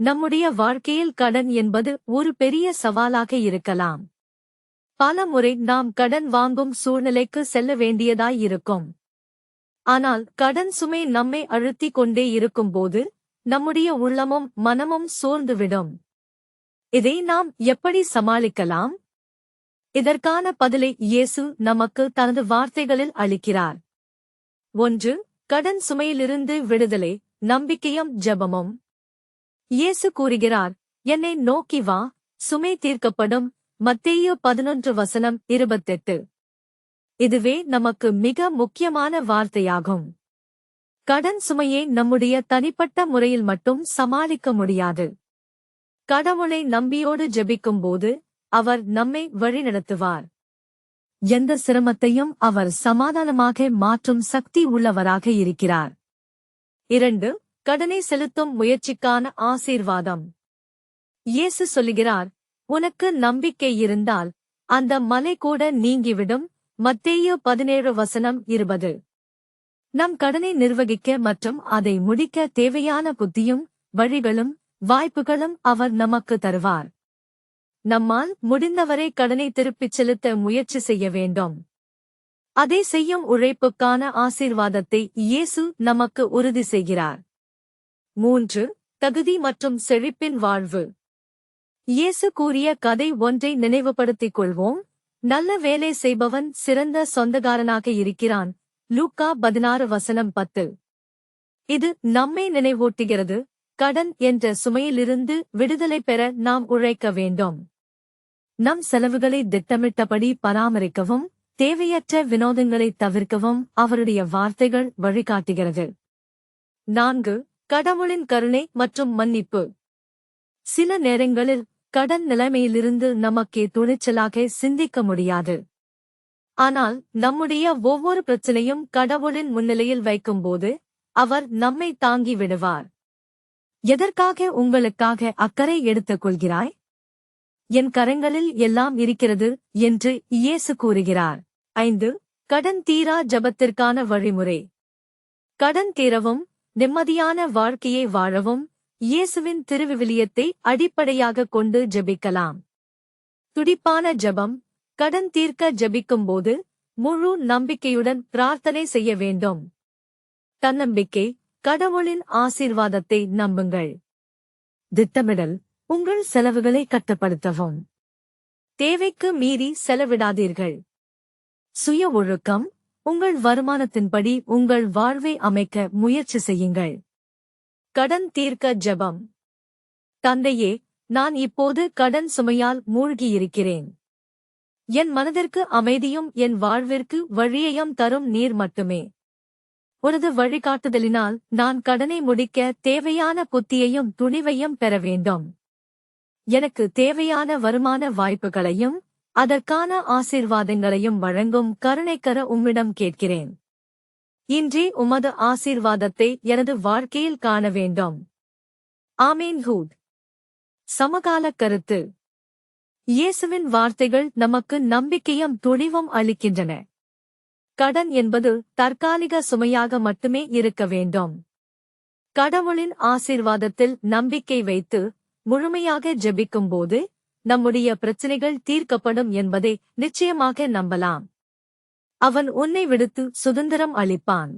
நம்முடைய வாழ்க்கையில் கடன் என்பது ஒரு பெரிய சவாலாக இருக்கலாம். பல முறை நாம் கடன் வாங்கும் சூழ்நிலைக்கு செல்ல வேண்டியதாயிருக்கும் ஆனால் கடன் சுமை நம்மை அழுத்திக் கொண்டே இருக்கும்போது நம்முடைய உள்ளமும் மனமும் சோர்ந்துவிடும். இதை நாம் எப்படி சமாளிக்கலாம்? இதற்கான பதிலை இயேசு நமக்கு தனது வார்த்தைகளில் அளிக்கிறார். ஒன்று கடன் சுமையிலிருந்து விடுதலை நம்பிக்கையும் ஜெபமும். இயேசு கூறுகிறார் என்னை நோக்கி வா சுமை தீர்க்கப்படும். மத்திய பதினொன்று வசனம் இருபத்தெட்டு. இதுவே நமக்கு மிக முக்கியமான வார்த்தையாகும். கடன் சுமையை நம்முடைய தனிப்பட்ட முறையில் மட்டும் சமாளிக்க முடியாது. கடவுளை நம்பியோடு ஜெபிக்கும்போது அவர் நம்மை வழிநடத்துவார். எந்த சிரமத்தையும் அவர் சமாதானமாக மாற்றும் சக்தி உள்ளவராக இருக்கிறார். இரண்டு கடனை செலுத்தும் முயற்சிக்கான ஆசீர்வாதம். இயேசு சொல்லுகிறார் உனக்கு நம்பிக்கை இருந்தால் அந்த மலை கூட நீங்கிவிடும். மத்தேயு பதினேழு வசனம் இருபது. நம் கடனை நிர்வகிக்க மற்றும் அதை முடிக்க தேவையான புத்தியும் வழிகளும் வாய்ப்புகளும் அவர் நமக்கு தருவார். நம்மால் முடிந்தவரை கடனை திருப்பிச் செலுத்த முயற்சி செய்ய வேண்டும். அதை செய்யும் உழைப்புக்கான ஆசீர்வாதத்தை இயேசு நமக்கு உறுதி செய்கிறார். மூன்று தகுதி மற்றும் செழிப்பின் வாழ்வு. இயேசு கூறிய கதை ஒன்றை நினைவுபடுத்திக் கொள்வோம். நல்ல வேலை செய்பவன் சிறந்த சொந்தக்காரனாக இருக்கிறான். லூக்கா பதினாறு வசனம் பத்து. இது நம்மை நினைவூட்டுகிறது. கடன் என்ற சுமையிலிருந்து விடுதலை பெற நாம் உழைக்க வேண்டும். நம் செலவுகளை திட்டமிட்டபடி பராமரிக்கவும் தேவையற்ற வினோதங்களை தவிர்க்கவும் அவருடைய வார்த்தைகள் வழிகாட்டுகிறது. நான்கு கடவுளின் கருணை மற்றும் மன்னிப்பு. சில நேரங்களில் கடன் நிலைமையிலிருந்து நமக்கே துணிச்சலாக சிந்திக்க முடியாது. ஆனால் நம்முடைய ஒவ்வொரு பிரச்சனையும் கடவுளின் முன்னிலையில் வைக்கும்போது அவர் நம்மை தாங்கி விடுவார். எதற்காக உங்களுக்காக அக்கறை எடுத்துக் கொள்கிறாய்? என் கரங்களில் எல்லாம் இருக்கிறது என்று இயேசு கூறுகிறார். ஐந்து கடன் தீரா ஜபத்திற்கான வழிமுறை. கடன் தீரவும் நிம்மதியான வாழ்க்கையை வாழவும் இயேசுவின் திருவிவிலியத்தை அடிப்படையாக கொண்டு ஜெபிக்கலாம். துடிப்பான ஜெபம் கடன் தீர்க்க ஜெபிக்கும்போது முழு நம்பிக்கையுடன் பிரார்த்தனை செய்ய வேண்டும். தன்னம்பிக்கை கடவுளின் ஆசீர்வாதத்தை நம்புங்கள். திட்டமிடல் உங்கள் செலவுகளை கட்டுப்படுத்தவும். தேவைக்கு மீறி செலவிடாதீர்கள். சுய ஒழுக்கம் உங்கள் வருமானத்தின்படி உங்கள் வாழ்வை அமைக்க முயற்சி செய்யுங்கள். கடன் தீர்க்க ஜெபம். தந்தையே நான் இப்போது கடன் சுமையால் மூழ்கியிருக்கிறேன். என் மனதிற்கு அமைதியும் என் வாழ்விற்கு வழியையும் தரும் நீர் மட்டுமே. உனது வழிகாட்டுதலினால் நான் கடனை முடிக்க தேவையான புத்தியையும் துணிவையும் பெற வேண்டும். எனக்கு தேவையான வருமான வாய்ப்புகளையும் அதற்கான ஆசீர்வாதங்களையும் வழங்கும் கருணைக்கர உம்மிடம் கேட்கிறேன். இன்றே உமது ஆசீர்வாதத்தை எனது வாழ்க்கையில் காண வேண்டும். ஆமீன் ஹூட் சமகால கருத்து. இயேசுவின் வார்த்தைகள் நமக்கு நம்பிக்கையும் துணிவும் அளிக்கின்றன. கடன் என்பது தற்காலிக சுமையாக மட்டுமே இருக்க வேண்டும். கடவுளின் ஆசீர்வாதத்தில் நம்பிக்கை வைத்து முழுமையாக ஜெபிக்கும்போது நம்முடைய பிரச்சனைகள் தீர்க்கப்படும் என்பதை நிச்சயமாக நம்பலாம். அவன் உன்னை விடுத்து சுதந்திரம் அளிப்பான்.